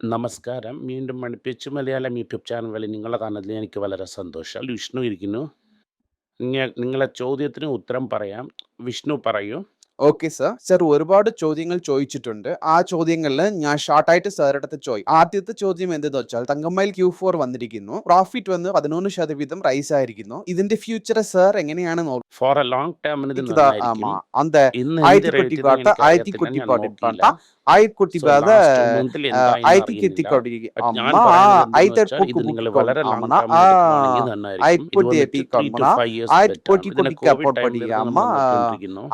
നമസ്കാരം. വീണ്ടും മണിപ്പിച്ച് Malayalam YouTube channel വഴി നിങ്ങളെ കാണുന്നതിൽ എനിക്ക് വളരെ സന്തോഷം. വിഷ്ണു ഇരിക്കുന്നു. നിങ്ങളെ ചോദ്യത്തിന് ഉത്തരം പറയാം. വിഷ്ണു പറയൂ. Okay sir. സർ ഒരുപാട് ചോദ്യങ്ങൾ ചോദിച്ചിട്ടുണ്ട്. ആ ചോദ്യങ്ങളിൽ ഞാൻ ഷോർട്ടായിട്ട് സാറിന്റെ അടുത്ത് ചോദി ആദ്യത്തെ ചോദ്യം എന്തെന്ന് വെച്ചാൽ തങ്കമ്മയിൽ ക്യൂ ഫോർ വന്നിരിക്കുന്നു. പ്രോഫിറ്റ് വന്ന് പതിനൊന്ന് ശതവീതം റൈസ് ആയിരിക്കുന്നു. ഇതിന്റെ ഫ്യൂച്ചർ സർ എങ്ങനെയാണ് ഫോർ എ ലോങ് ടേം ആയിരത്തി കൊട്ടി ആയിരത്തി കൊട്ടി ಆಯ್ಕೊಟ್ಟಿದ್ದಾದ ಐತಿಕಿತ್ತಿಕೊಟ್ಟಿಗೆ ಅಮ್ಮ ಐತರ್ ಕುಕ್ಕುಮನ ಐಕೊಟ್ಟಿಯ ಟೀಕಮ್ಮನ ಆಯ್ತು ಕೋಟಿ ಕೊಟ್ಟಿಗೆ ಅಪ್ಪೋಟ್ ಪಡಿಗೆ ಅಮ್ಮ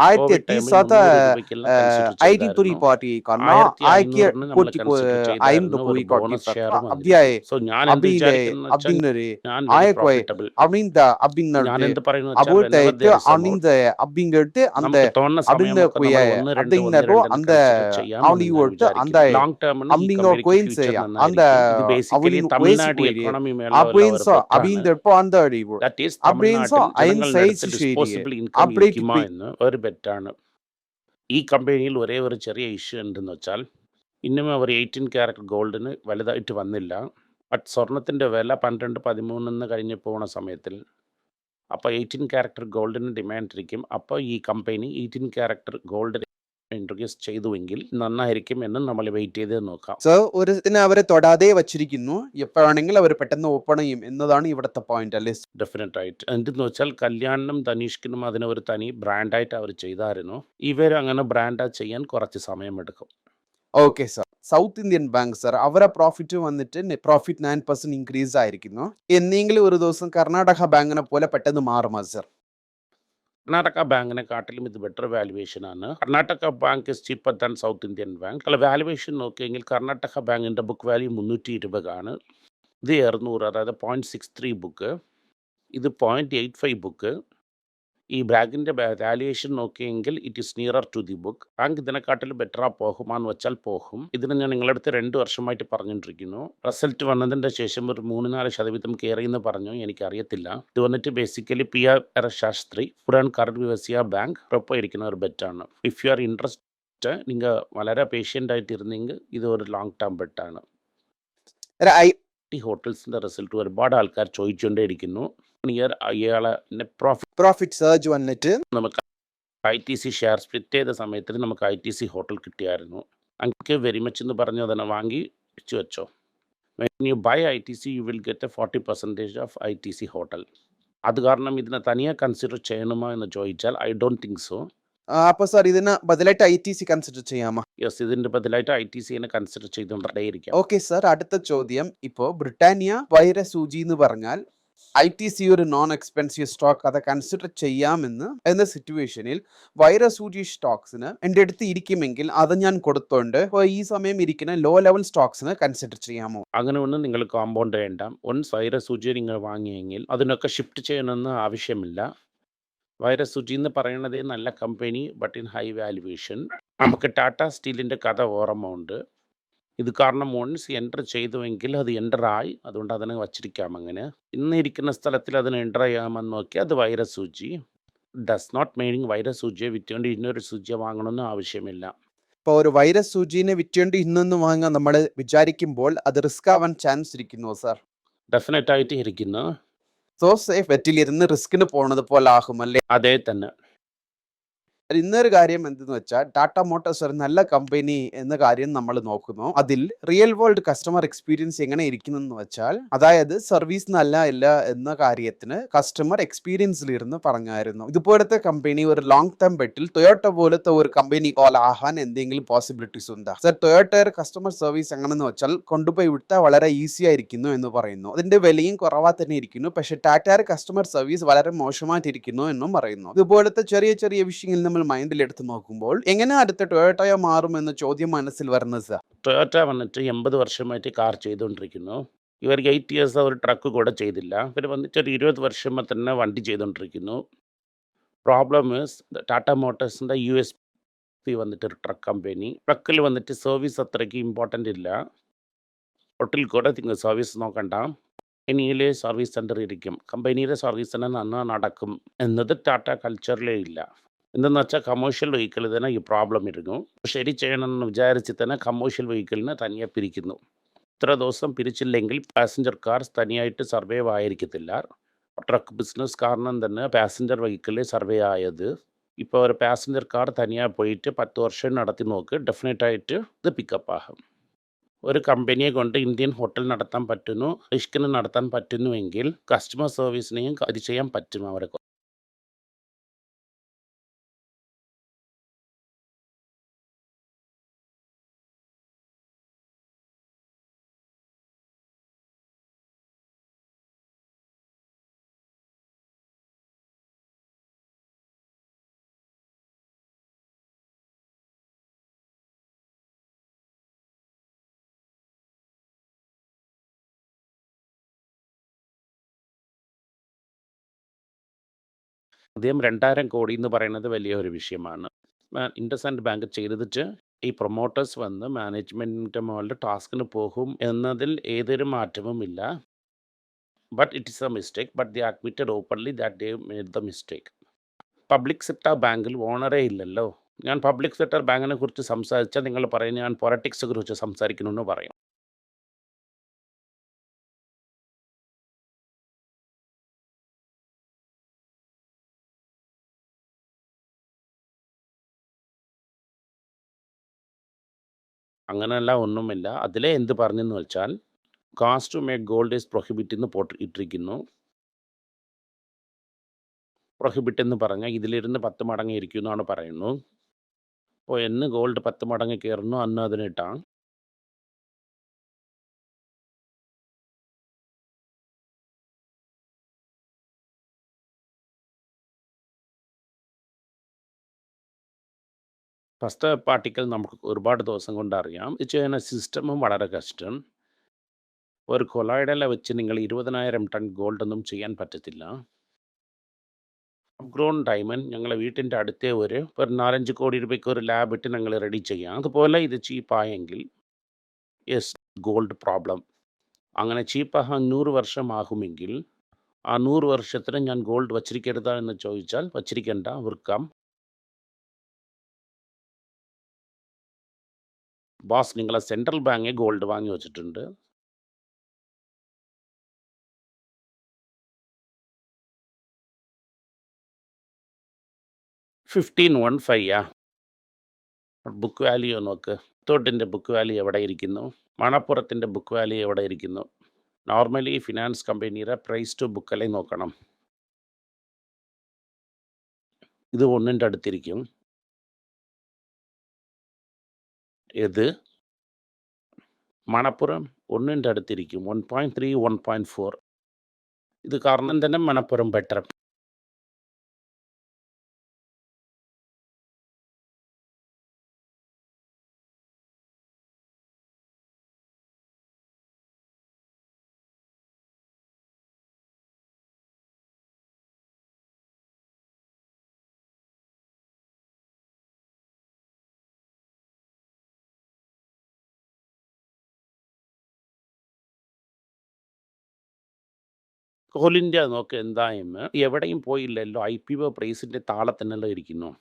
ಆಯ್ತು ಎತ್ತಿ ಸತ ಐಟಿ ತುರಿ ಪಾಟಿ ಕನ್ನ ಆಯ್ಕೆ ಕೋಟಿ ஐந்து கோடி அப்படியாயே அப்படியே அப்படின்னாரு ஆயக்கோய் அப்படின்ற அப்படின்னு அபோட் ஆயிட்டு அப்படின்ற அப்படிங்கிறது அந்த அப்படின்ற அந்த കൺസിഡർ ചെയ്യാം എന്ന് அவனுக்கு ഞാൻ ஒருத்த அந்த വിചാരിക്കുന്നു. ലോങ് ടേമിന് ഈ அப்படிங்கிற കമ്പനിക്ക് கோயின்ஸ் ഫ്യൂച്ചർ அந்த നന്നായിരിക്കും. ഇത് ബേസിക്കലി அவனின் തമിഴ്നാട് வயசு എക്കോണമി മേലുള്ള ഒരു அப்படின்ஸோ ബെറ്റാണ്. அப்படின்றப்போ அந்த அறிவு ദാറ്റ് ഈസ് அப்படின்ஸோ തമിഴ്നാട്ടിൽ അയിൻ ജനങ്ങളുടെ സൈസ് അടുത്ത് ശരിയെ ഡിസ്പോസിബിൾ ഇൻകം அப்படிக்கு ഇരിക്കുമോ എന്ന് ഒരു ബെറ്റാണ്. ഈ കമ്പനിയിൽ ഒരേ ഒരു ചെറിയ ഇഷ്യൂ എന്തെന്ന് വെച്ചാൽ ഇന്നും അവർ 18 ക്യാരറ്റ് ഗോൾഡിന് വലുതായിട്ട് വന്നില്ല. ബട്ട് സ്വർണത്തിന്റെ വില 12, 13 കഴിഞ്ഞ് പോണ സമയത്തിൽ അപ്പോൾ 18 ക്യാരറ്റ് ഗോൾഡിന് ഡിമാൻഡ് ഇരിക്കും. അപ്പോൾ ഈ കമ്പനി 18 ക്യാരറ്റ് ഗോൾഡ് introduce ചെയ്തുവെങ്കിൽ നന്നായിരിക്കും എന്ന് നമ്മൾ വെയിറ്റ് ചെയ്ത് നോക്കാം. സോ ഒരു അവരെ തൊടാതെ വച്ചിരിക്കുന്നു എപ്പോഴാണെങ്കിൽ അവർ പെട്ടെന്ന് ഓപ്പൺ ചെയ്യും എന്നതാണ് ഇവിടുത്തെ പോയിന്റ് അല്ലേ ഡെഫിനറ്റ് ആയിട്ട്. എന്തെന്ന് വെച്ചാൽ കല്യാണിനും തനീഷ്കിനും അതിനെ ഒരു തനി ബ്രാൻഡായിട്ട് അവർ ചെയ്തായിരുന്നു. ഇവർ അങ്ങനെ ബ്രാൻഡാ ചെയ്യാൻ കുറച്ച് സമയമെടുക്കും. Okay sir South Indian bank sir അവരെ പ്രോഫിറ്റ് വന്നിട്ട് പ്രോഫിറ്റ് നയൻ പെർസെന്റ് ഇൻക്രീസ് ആയിരിക്കുന്നു എന്നെങ്കിലും ഒരു ദിവസം കർണാടക ബാങ്കിനെ പോലെ പെട്ടെന്ന് മാറുമോ സർ കർണാടക ബാങ്കിനെ കാട്ടിലും ഇത് better വാലുവേഷനാണ്. Karnataka bank is cheaper than South Indian bank. അല്ല വാലുവേഷൻ നോക്കിയെങ്കിൽ കർണാടക ബാങ്കിന്റെ ബുക്ക് വാല്യൂ മുന്നൂറ്റി ഇരുപതാണ് ഇത് 200 അതായത് 0.63 ബുക്ക്. ഇത് 0.85 ബുക്ക്. ഈ ബ്രാഗിന്റെ valuation നോക്കിയെങ്കിൽ it is nearer to the book. Bank ഇതിനെക്കാട്ടിലും ബെറ്ററാ പോകുമാന്ന് വെച്ചാൽ പോകും. ഇതിന് ഞാൻ നിങ്ങളുടെ അടുത്ത് രണ്ട് വർഷമായിട്ട് പറഞ്ഞുകൊണ്ടിരിക്കുന്നു. റിസൾട്ട് വന്നതിന്റെ ശേഷം ഒരു 3, 4% കയറിയെന്ന് പറഞ്ഞു. എനിക്കറിയത്തില്ല. ഇത് വന്നിട്ട് basically P R Shastri food and current വിവസിയ bank ഉറപ്പായിരിക്കുന്ന ഇരിക്കുന്ന ഒരു ബെറ്റാണ്. ഇഫ് യു ആർ ഇൻട്രസ്റ്റ് നിങ്ങൾ വളരെ പേഷ്യന്റ് ആയിട്ടിരുന്നെങ്കിൽ ഇത് ഒരു ലോങ് ടേം ബെറ്റാണ്. ഈ ഹോട്ടൽസിന്റെ റിസൾട്ട് ഒരുപാട് ആൾക്കാർ ചോദിച്ചുകൊണ്ടേ ഇരിക്കുന്നു. ഇയർ ഇയാളെ നെറ്റ് പ്രോഫിറ്റ് പ്രോഫിറ്റ് സർജ് വന്നിട്ട് നമുക്ക് I T C share split ചെയ്ത സമയത്തിൽ നമുക്ക് ഐ ടി സി ഹോട്ടൽ കിട്ടിയായിരുന്നു. അങ്ങനെ വെരി മച്ച് എന്ന് പറഞ്ഞ് അതിനെ വാങ്ങി വെച്ച് വെച്ചോ. When you buy I T C you will get a 40% off I T C hotel. അത് കാരണം ഇതിനെ തനിയെ കൺസിഡർ ചെയ്യണമോ എന്ന് ചോദിച്ചാൽ ഐ ഡോണ്ട് തിങ്ക് സോ. അപ്പൊ സാർ ഇതിന് ബദലായിട്ട് ഐ ടി സി കൺസിഡർ ചെയ്യാമോ യെസ് ഇതിന്റെ ബദലായിട്ട് ഐ ടി സിനെ കൺസിഡർ ചെയ്തുകൊണ്ടേയിരിക്കാം. ഓക്കെ സാർ അടുത്ത ചോദ്യം ഇപ്പോ ബ്രിട്ടാനിയ വൈര സൂചി എന്ന് പറഞ്ഞാൽ ഐ ടി സി ഒരു നോൺ എക്സ്പെൻസീവ് സ്റ്റോക്ക് അത് കൺസിഡർ ചെയ്യാമെന്ന് എന്ന സിറ്റുവേഷനിൽ വൈറസൂചി സ്റ്റോക്സിന് എന്റെ അടുത്ത് ഇരിക്കുമെങ്കിൽ അത് ഞാൻ കൊടുത്തോണ്ട് ഈ സമയം ഇരിക്കുന്ന ലോ ലെവൽ സ്റ്റോക്സിന് കൺസിഡർ ചെയ്യാമോ അങ്ങനെ ഒന്നും നിങ്ങൾ കോമ്പൗണ്ട് വേണ്ട ഒൻസ് വൈറസ് സൂചി നിങ്ങൾ വാങ്ങിയെങ്കിൽ അതിനൊക്കെ ഷിഫ്റ്റ് ചെയ്യണമെന്ന് ആവശ്യമില്ല. വൈറസ് സൂചി എന്ന് പറയുന്നത് നല്ല company but in high valuation. നമുക്ക് ടാറ്റ സ്റ്റീലിന്റെ കഥ ഓർമ്മയുണ്ട്. ഇത് കാരണം വൺസ് എന്റർ ചെയ്തുവെങ്കിൽ അത് എന്റർ ആയി. അതുകൊണ്ട് അതിനെ വച്ചിരിക്കാം അങ്ങനെ. ഇന്നിരിക്കുന്ന സ്ഥലത്തിൽ അതിന് എന്റർ ചെയ്യാമെന്ന് നോക്കി അത് വൈറസ് സൂചി. ഡസ് നോട്ട് മീനിങ് വൈറസ് സൂചിയെ വിറ്റുകൊണ്ട് ഇന്നൊരു സൂചിയ വാങ്ങണമെന്ന് ആവശ്യമില്ല. ഇപ്പോൾ ഒരു വൈറസ് സൂചിനെ വിറ്റുകൊണ്ട് ഇന്നൊന്ന് വാങ്ങാൻ നമ്മൾ വിചാരിക്കുമ്പോൾ അത് റിസ്ക് ആവാൻ ചാൻസ് ഇരിക്കുന്നു സാർ ഡെഫിനറ്റ് ആയിട്ട് ഇരിക്കുന്നു. സോ സേഫ് വെറ്റിലിരുന്ന് റിസ്കിന് പോണത് പോലെ ആകും അല്ലേ അതേ തന്നെ. ഇന്നൊരു കാര്യം എന്തെന്ന് വെച്ചാൽ ടാറ്റ മോട്ടോഴ്സ് ഒരു നല്ല കമ്പനി എന്ന കാര്യം നമ്മൾ നോക്കുന്നു. അതിൽ റിയൽ വേൾഡ് കസ്റ്റമർ എക്സ്പീരിയൻസ് എങ്ങനെ ഇരിക്കുന്നു എന്ന് വെച്ചാൽ അതായത് സർവീസ് നല്ല ഇല്ല എന്ന കാര്യത്തിന് കസ്റ്റമർ എക്സ്പീരിയൻസിലിരുന്ന് പറഞ്ഞായിരുന്നു. ഇതുപോലത്തെ കമ്പനി ഒരു ലോങ് ടേം ബെറ്റിൽ ടൊയോട്ട പോലത്തെ ഒരു കമ്പനി കോൾ ആഹാൻ എന്തെങ്കിലും പോസിബിലിറ്റീസ് ഉണ്ടാ? സർ ടൊയോട്ടയുടെ കസ്റ്റമർ സർവീസ് എങ്ങനെയെന്ന് വെച്ചാൽ കൊണ്ടുപോയി വിട്ടാൽ വളരെ ഈസി ആയിരിക്കുന്നു എന്ന് പറയുന്നു. അതിന്റെ വിലയും കുറവാ തന്നെ ഇരിക്കുന്നു. പക്ഷെ ടാറ്റയുടെ കസ്റ്റമർ സർവീസ് വളരെ മോശമായിട്ടിരിക്കുന്നു എന്നും പറയുന്നു. ഇതുപോലത്തെ ചെറിയ ചെറിയ വിഷയങ്ങൾ നമ്മൾ മൈൻഡിൽ എടുത്ത് നോക്കുമ്പോൾ എങ്ങനെ അടുത്ത ടൊയോട്ടയോ മാറും എന്ന ചോദ്യം മനസ്സിൽ വരുന്നത് സാർ ടൊയോട്ട വന്നിട്ട് 80 വർഷമായിട്ട് കാർ ചെയ്തുകൊണ്ടിരിക്കുന്നു. ഇവർക്ക് എയ്റ്റ് ഇയേഴ്സ് ഒരു ട്രക്ക് കൂടെ ചെയ്തില്ല. ഇവർ വന്നിട്ട് ഒരു 20 വർഷമേ തന്നെ വണ്ടി ചെയ്തുകൊണ്ടിരിക്കുന്നു. പ്രോബ്ലം ഇസ് ടാറ്റ മോട്ടോഴ്സിന്റെ യു എസ് പി വന്നിട്ട് ഒരു ട്രക്ക് കമ്പനി. ട്രക്കിൽ വന്നിട്ട് സർവീസ് അത്രയ്ക്ക് ഇമ്പോർട്ടന്റ് ഇല്ല. ഒട്ടിൽ കൂടെ നിങ്ങൾ സർവീസ് നോക്കണ്ട. കമ്പനിയിലെ സർവീസ് സെന്റർ ഇരിക്കും. കമ്പനിയിലെ സർവീസ് സെന്റർ നന്നാ നടക്കും എന്നത് ടാറ്റ കൾച്ചറിലേ ഇല്ല. എന്തെന്ന് വെച്ചാൽ കമേഴ്ഷ്യൽ വെഹിക്കിളിൽ തന്നെ ഈ പ്രോബ്ലം ഇരിക്കും ശരി ചെയ്യണമെന്ന് വിചാരിച്ച് തന്നെ കമേഴ്ഷ്യൽ വെഹിക്കിളിനെ തനിയെ പിരിക്കുന്നു. ഇത്ര ദിവസം പിരിച്ചില്ലെങ്കിൽ പാസഞ്ചർ കാർ തനിയായിട്ട് സർവൈവ് ആയിരിക്കത്തില്ല ട്രക്ക് ബിസിനസ് കാരണം തന്നെ പാസഞ്ചർ വെഹിക്കിളിൽ സർവേ ആയത്. ഇപ്പോൾ ഒരു പാസഞ്ചർ കാർ തനിയായി പോയിട്ട് പത്ത് വർഷം നടത്തി നോക്ക് ഡെഫിനറ്റായിട്ട് ഇത് പിക്കപ്പ് ആകും. ഒരു കമ്പനിയെ കൊണ്ട് ഇന്ത്യൻ ഹോട്ടൽ നടത്താൻ പറ്റുന്നു റിഷ്കിന് നടത്താൻ പറ്റുന്നുവെങ്കിൽ കസ്റ്റമർ സർവീസിനെയും അത് ചെയ്യാൻ പറ്റും അവരെ അദ്ദേഹം രണ്ടായിരം കോടി എന്ന് പറയുന്നത് വലിയൊരു വിഷയമാണ്. ഇൻഡസൻഡ് ബാങ്ക് ചെയ്തിട്ട് ഈ പ്രൊമോട്ടേഴ്സ് വന്ന് മാനേജ്മെന്റിന്റെ മുകളിൽ ടാസ്കിന് പോകും എന്നതിൽ ഏതൊരു മാറ്റവും ഇല്ല. But it is a mistake but the admitted openly that they made the mistake public sector ബാങ്കിൽ ഓണറേ ഇല്ലല്ലോ. ഞാൻ പബ്ലിക് സെക്ടർ ബാങ്കിനെ കുറിച്ച് സംസാരിച്ചാൽ നിങ്ങൾ പറയും ഞാൻ പൊളിറ്റിക്സ് കുറിച്ച് സംസാരിക്കണമെന്ന് പറയും. അങ്ങനെയല്ല ഒന്നുമില്ല. അതിലെ എന്ത് പറഞ്ഞെന്ന് വെച്ചാൽ cast to make gold is prohibit എന്ന് പോട്ട് ഇട്ടിരിക്കുന്നു. പ്രൊഹിബിറ്റ് എന്ന് പറഞ്ഞാൽ ഇതിലിരുന്ന് പത്ത് മടങ്ങ് ഇരിക്കുന്നു എന്നാണ് പറയുന്നു. അപ്പോൾ എന്ന് ഗോൾഡ് പത്ത് മടങ്ങ് കയറുന്നു അന്ന് അതിനിട്ടാണ് ഫസ്റ്റ് പാർട്ടിക്കൽ നമുക്ക് ഒരുപാട് ദിവസം കൊണ്ട് അറിയാം. ഇത് ചെയ്യുന്ന സിസ്റ്റമും വളരെ കഷ്ടം. ഒരു കൊളായിടല വെച്ച് നിങ്ങൾ ഇരുപതിനായിരം ടൺ ഗോൾഡ് ഒന്നും ചെയ്യാൻ പറ്റത്തില്ല. ഗ്രോൺ ഡയമണ്ട് ഞങ്ങളെ വീട്ടിന്റെ അടുത്തേ ഒരു ഒരു നാലഞ്ച് കോടി രൂപയ്ക്ക് ഒരു ലാബ് ഇട്ട് ഞങ്ങൾ റെഡി ചെയ്യാം. അതുപോലെ ഇത് ചീപ്പായെങ്കിൽ യെസ് ഗോൾഡ് പ്രോബ്ലം അങ്ങനെ ചീപ്പാകാൻ നൂറ് വർഷമാകുമെങ്കിൽ ആ നൂറ് വർഷത്തിന് ഞാൻ ഗോൾഡ് വച്ചിരിക്കരുതാ എന്ന് ചോദിച്ചാൽ വച്ചിരിക്കേണ്ട വിൽക്കാം. ബോസ് നിങ്ങളെ സെൻട്രൽ ബാങ്ക് ഗോൾഡ് വാങ്ങി വെച്ചിട്ടുണ്ട്. Fifteen one five book value നോക്ക്. തോട്ടിന്റെ ബുക്ക് വാല്യൂ എവിടെ ഇരിക്കുന്നു? മണപ്പുറത്തിന്റെ ബുക്ക് വാല്യൂ എവിടെ ഇരിക്കുന്നു? Normally finance company price to ബുക്കല്ലേ നോക്കണം. ഇത് ഒന്നിന്റെ അടുത്തിരിക്കും. ഇത് മണപ്പുറം ഒന്നിന്റെ അടുത്തിരിക്കും one point three one point four ഇത് കാരണം തന്നെ മണപ്പുറം ബെറ്റർ ഹോൾ ഇന്ത്യ നോക്ക് എന്തായും. എവിടെയും പോയില്ലല്ലോ. ഐ പി ഒ പ്രൈസിന്റെ താളത്തിനല്ലോ ഇരിക്കുന്നു.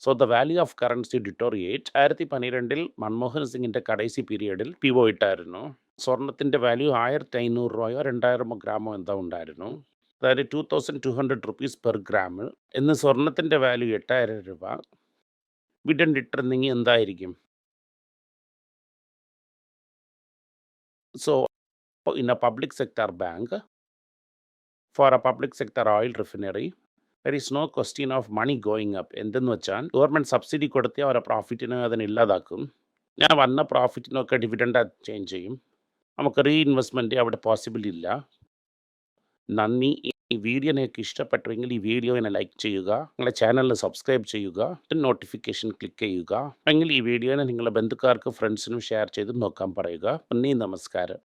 So the value of currency deteriorate ആയിരത്തി പന്ത്രണ്ടിൽ മൻമോഹൻ സിംഗിന്റെ കടൈസി പീരീഡിൽ ഒ ഇട്ടായിരുന്നു. സ്വർണത്തിന്റെ വാല്യൂ ആയിരത്തി അഞ്ഞൂറ് രൂപയോ രണ്ടായിരമോ ഗ്രാമോ എന്തോ ഉണ്ടായിരുന്നു. അതായത് two thousand two hundred rupees per gram എന്ന് സ്വർണത്തിന്റെ വാല്യൂ എട്ടായിരം രൂപ. വിഡൻ ഇട്ടിരുന്നെങ്കിൽ എന്തായിരിക്കും? So in a public sector bank for a public sector oil refinery there is no question of money going up എന്തെന്ന് വെച്ചാൽ ഗവൺമെന്റ് സബ്സിഡി കൊടുത്ത് അവരെ പ്രോഫിറ്റിനെ അതിന് ഇല്ലാതാക്കും. ഞാൻ വന്ന പ്രോഫിറ്റിനൊക്കെ ഡിവിഡൻഡ് ചേഞ്ച് ചെയ്യും. നമുക്ക് റീഇൻവെസ്റ്റ്മെന്റ് അവിടെ പോസിബിൾ ഇല്ല. നന്ദി. ഈ വീഡിയോ നിങ്ങൾക്ക് ഇഷ്ടപ്പെട്ടുവെങ്കിൽ ഈ വീഡിയോ എന്നെ ലൈക്ക് ചെയ്യുക. നിങ്ങളുടെ ചാനലിൽ സബ്സ്ക്രൈബ് ചെയ്യുക. നോട്ടിഫിക്കേഷൻ ക്ലിക്ക് ചെയ്യുക. അല്ലെങ്കിൽ ഈ വീഡിയോനെ നിങ്ങളുടെ ബന്ധുക്കാർക്ക് ഫ്രണ്ട്സിനും ഷെയർ ചെയ്ത് നോക്കാൻ പറയുക. നന്ദി നമസ്കാരം.